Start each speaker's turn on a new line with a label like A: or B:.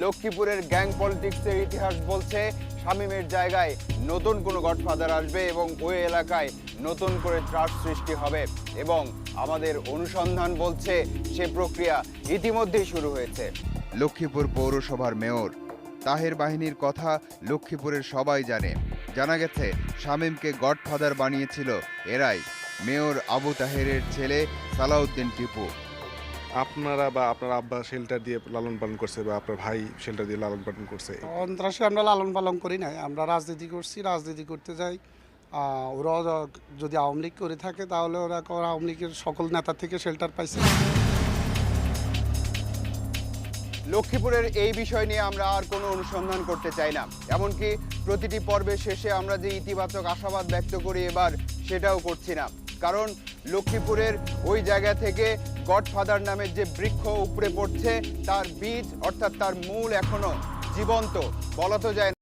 A: লক্ষ্মীপুরের গ্যাং পলিটিক্সের ইতিহাস বলছে, শামীমের জায়গায় নতুন কোনো গডফাদার আসবে এবং ওই এলাকায় নতুন করে ত্রাস সৃষ্টি হবে। এবং আমাদের অনুসন্ধান বলছে, সে প্রক্রিয়া ইতিমধ্যেই শুরু হয়েছে। লক্ষ্মীপুর পৌরসভার মেয়র, তাহের বাহিনীর কথা লক্ষ্মীপুরের সবাই জানে। জানা গেছে, শামীমকে গডফাদার বানিয়েছিল এরাই। মেয়র আবু তাহেরের ছেলে সালাউদ্দিন টিপু।
B: আপনারা বা আপনার আব্বা শেল্টার দিয়ে লালন পালন করছে বা আপনার ভাই শেল্টার দিয়ে লালন পালন করছে?
C: সন্ত্রাসী আমরা লালন পালন করি নাই। আমরা রাজনীতি করছি রাজনীতি করতে যাই। ওরা যদি আওয়ামী লীগ করে থাকে তাহলে ওরা ওরা আওয়ামী লীগের সকল নেতা থেকে শেল্টার পাইছে।
A: লক্ষ্মীপুরের এই বিষয় নিয়ে আমরা আর কোনো অনুসন্ধান করতে চাই না। এমনকি প্রতিটি পর্বের শেষে আমরা যে ইতিবাচক আশাবাদ ব্যক্ত করি এবার সেটাও করছি না। কারণ লক্ষ্মীপুরের ওই জায়গা থেকে গডফাদার নামের যে বৃক্ষ উপরে পড়ছে, তার বীজ অর্থাৎ তার মূল এখনও জীবন্ত। বলা তো যায়